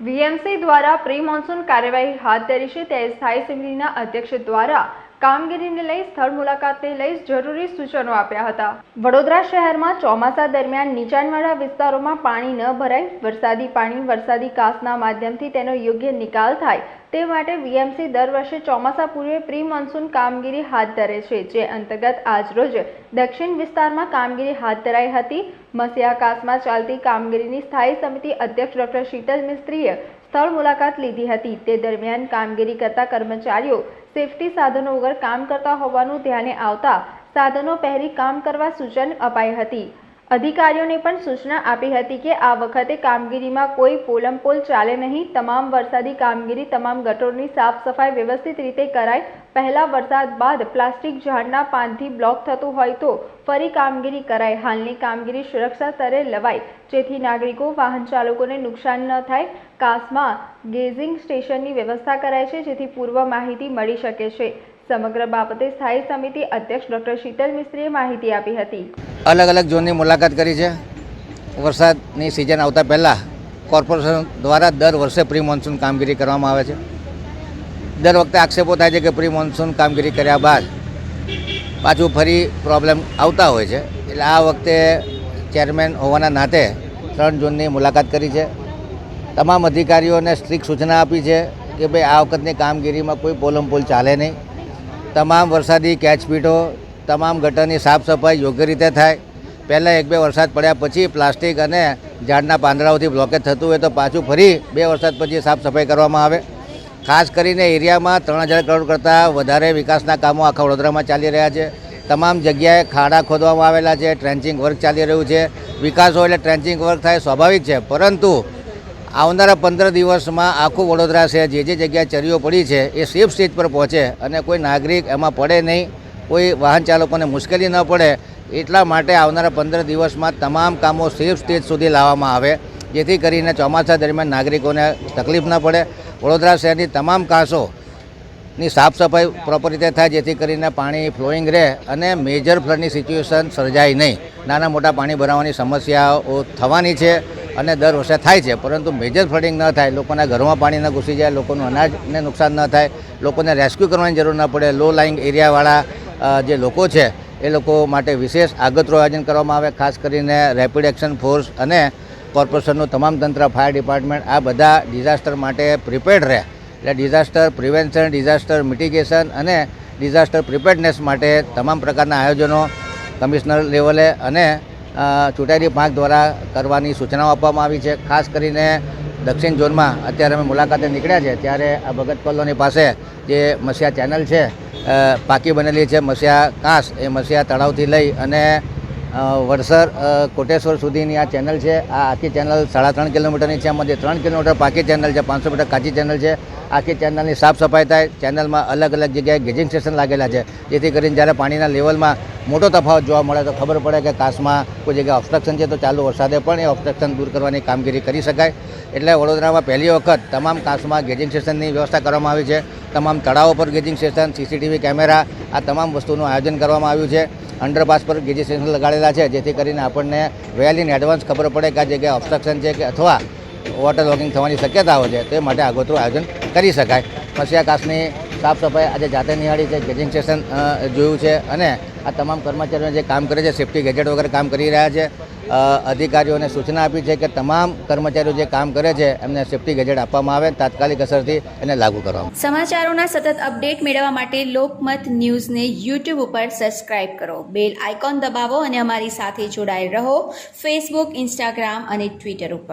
VMC દ્વારા pre monsoon કાર્યવાહી હાથ ધરી છે. ત્યારે સ્થાયી સમિતિના અધ્યક્ષ દ્વારા કામગીરીને લઈ સ્થળ મુલાકાતને લઈ જરૂરી સૂચનો આપ્યા હતા. વડોદરા શહેરમાં ચોમાસા દરમિયાન નીચાણવાળા વિસ્તારોમાં પાણી ન ભરાય, વરસાદી પાણી, વરસાદી કાસના માધ્યમથી તેનો યોગ્ય નિકાલ થાય તે માટે વીએમસી દર વર્ષે ચોમાસા પૂર્વે પ્રી મોન્સૂન કામગીરી હાથ ધરે છે, જે અંતર્ગત આજરોજ દક્ષિણ વિસ્તારમાં કામગીરી હાથ ધરાઈ હતી. મસિયાકાસમાં ચાલતી કામગીરીની સ્થાયી સમિતિ અધ્યક્ષ ડોક્ટર શીતલ મિસ્ત્રીએ સ્થળ મુલાકાત લીધી હતી. તે દરમિયાન કામગીરી કરતા કર્મચારીઓ સેફટી સાધનો વગર કામ કરતા હોવાનું ધ્યાને આવતા સાધનો પહેરી કામ કરવા સૂચન અપાઈ હતી. અધિકારીઓને પણ સૂચના આપી હતી કે આ વખતે કામગીરીમાં કોઈ પોલમપોલ ચાલે નહીં. તમામ વરસાદી કામગીરી, તમામ ગટરોની સાફ સફાઈ વ્યવસ્થિત રીતે કરાય. પહેલા વરસાદ બાદ પ્લાસ્ટિક ઝાડના પાનથી બ્લોક થતું હોય તો ફરી કામગીરી કરાય. હાલની કામગીરી સુરક્ષા સ્તરે લવાય. જેથી નાગરિકો, વાહન ચાલકોને નુકસાન ન થાય. કાસમાં ગેઝિંગ સ્ટેશનની વ્યવસ્થા કરાય છે, જેથી પૂર્વ માહિતી મળી શકે છે. સમગ્ર બાબતે સ્થાયી સમિતિ અધ્યક્ષ ડોક્ટર શીતલ મિસ્ત્રીએ માહિતી આપી હતી. અલગ અલગ ઝોનની મુલાકાત કરી છે. વરસાદની સિઝન આવતા પહેલાં કોર્પોરેશન દ્વારા દર વર્ષે પ્રી મોન્સૂન કામગીરી કરવામાં આવે છે. દર વખતે આક્ષેપો થાય છે કે પ્રી મોન્સૂન કામગીરી કર્યા બાદ પાછું ફરી પ્રોબ્લેમ આવતા હોય છે. એટલે આ વખતે ચેરમેન હોવાના નાતે ત્રણ ઝોનની મુલાકાત કરી છે. તમામ અધિકારીઓને સ્ટ્રિક્ટ સૂચના આપી છે કે ભાઈ આ વખતની કામગીરીમાં કોઈ પોલમપોલ ચાલે નહીં. તમામ વરસાદી કેચપીટો તમામ ગટરની સાફ સફાઈ યોગ્ય રીતે થાય. પહેલાં એક બે વરસાદ પડ્યા પછી પ્લાસ્ટિક અને ઝાડના પાંદડાઓથી બ્લોકેજ થતું હોય તો પાછું ફરી બે વરસાદ પછી સાફ સફાઈ કરવામાં આવે. ખાસ કરીને એરિયામાં ત્રણ હજાર કરોડ કરતાં વધારે વિકાસના કામો આખા વડોદરામાં ચાલી રહ્યા છે. તમામ જગ્યાએ ખાડા ખોદવામાં આવેલા છે ટ્રેન્ચિંગ વર્ક ચાલી રહ્યું છે. વિકાસ હોય એટલે ટ્રેન્ચિંગ વર્ક થાય સ્વાભાવિક છે. પરંતુ આવનારા પંદર દિવસમાં આખું વડોદરા છે જે જે જગ્યાએ ચરીઓ પડી છે એ સેફ સ્ટેજ પર પહોંચે અને કોઈ નાગરિક એમાં પડે નહીં. કોઈ વાહન ચાલકોને મુશ્કેલી ન પડે, એટલા માટે આવનારા પંદર દિવસમાં તમામ કામો સેફ સ્ટેજ સુધી લાવવામાં આવે, જેથી કરીને ચોમાસા દરમિયાન નાગરિકોને તકલીફ ન પડે. વડોદરા શહેરની તમામ કાસોની સાફ સફાઈ પ્રોપર રીતે થાય, જેથી કરીને પાણી ફ્લોઈંગ રહે અને મેજર ફ્લડની સિચ્યુએશન સર્જાય નહીં. નાના મોટા પાણી ભરાવાની સમસ્યાઓ થવાની છે અને દર વર્ષે થાય છે, પરંતુ મેજર ફ્લડિંગ ન થાય, લોકોના ઘરોમાં પાણી ન ઘૂસી જાય, લોકોનું અનાજને નુકસાન ન થાય, લોકોને રેસ્ક્યુ કરવાની જરૂર ન પડે. લો લાઇંગ એરિયાવાળા જે લોકો છે, એ લોકો માટે વિશેષ આગતરું આયોજન કરવામાં આવે, ખાસ કરીને રેપિડ એક્શન ફોર્સ અને કોર્પોરેશનનું તમામ તંત્ર ફાયર ડિપાર્ટમેન્ટ આ બધા ડિઝાસ્ટર માટે પ્રિપેર્ડ રહે. એટલે ડિઝાસ્ટર પ્રિવેન્શન ડિઝાસ્ટર મિટિગેશન અને ડિઝાસ્ટર પ્રિપેર્ડનેસ માટે તમામ પ્રકારના આયોજનો કમિશનર લેવલે અને ચૂંટાયેલી પાંખ દ્વારા કરવાની સૂચનાઓ આપવામાં આવી છે. ખાસ કરીને દક્ષિણ ઝોનમાં અત્યારે અમે મુલાકાતે નીકળ્યા છે, ત્યારે આ ભગત કોલોની પાસે જે મસિયા ચેનલ છે પાકી બનેલી છે મસિયા કાંસ. એ મસિયા તળાવથી લઈ અને વડસર કોટેશ્વર સુધીની આ ચેનલ છે. આ આખી ચેનલ સાડા ત્રણ કિલોમીટરની છે. એમાંથી ત્રણ કિલોમીટર પાકી ચેનલ છે, પાંચસો મીટર કાચી ચેનલ છે. આખી ચેનલની સાફ સફાઈ થાય. ચેનલમાં અલગ અલગ જગ્યાએ ગેજિંગ સ્ટેશન લાગેલા છે. જેથી કરીને જ્યારે પાણીના લેવલમાં મોટો તફાવત જોવા મળે તો ખબર પડે કે કાસમાં કોઈ જગ્યાએ ઓબ્સ્ટ્રક્શન છે તો ચાલુ વરસાદે પણ એ ઓબ્સ્ટ્રક્શન દૂર કરવાની કામગીરી કરી શકાય. એટલે વડોદરામાં પહેલી વખત તમામ કાસમાં ગેજિંગ સ્ટેશનની વ્યવસ્થા કરવામાં આવી છે. તમામ તળાવો પર ગેજિંગ સ્ટેશન સીસીટીવી કેમેરા, આ તમામ વસ્તુનું આયોજન કરવામાં આવ્યું છે. અંડરપાસ પર ગેજિંગ સ્ટેશન લગાડેલા છે, જેથી કરીને આપણને વેલ ઇન એડવાન્સ ખબર પડે કે આ જગ્યાએ ઓબ્સ્ટ્રક્શન છે કે અથવા વોટર લોગિંગ થવાની શક્યતાઓ છે, તે માટે આગોતરું આયોજન કરી શકાય. મસિયાકાશની સાફ સફાઈ આજે જાતે નિહાળી છે, ગેજિંગ સ્ટેશન જોયું છે અને આ તમામ કર્મચારીઓ જે કામ કરે છે સેફ્ટી ગેજેટ વગેરે કામ કરી રહ્યા છે. અધિકારીઓને સૂચના આપી છે કે તમામ કર્મચારીઓ જે કામ કરે છે, એમને સેફ્ટી ગેજેટ આપવામાં આવે તાત્કાલિક અસરથી એને લાગુ કરવામાં સમાચારોના સતત અપડેટ મેળવવા માટે લોકમત ન્યૂઝને યુટ્યુબ ઉપર સબસ્ક્રાઇબ કરો. બેલ આઇકોન દબાવો અને અમારી સાથે જોડાયેલ રહો ફેસબુક, ઇન્સ્ટાગ્રામ અને ટ્વિટર ઉપર.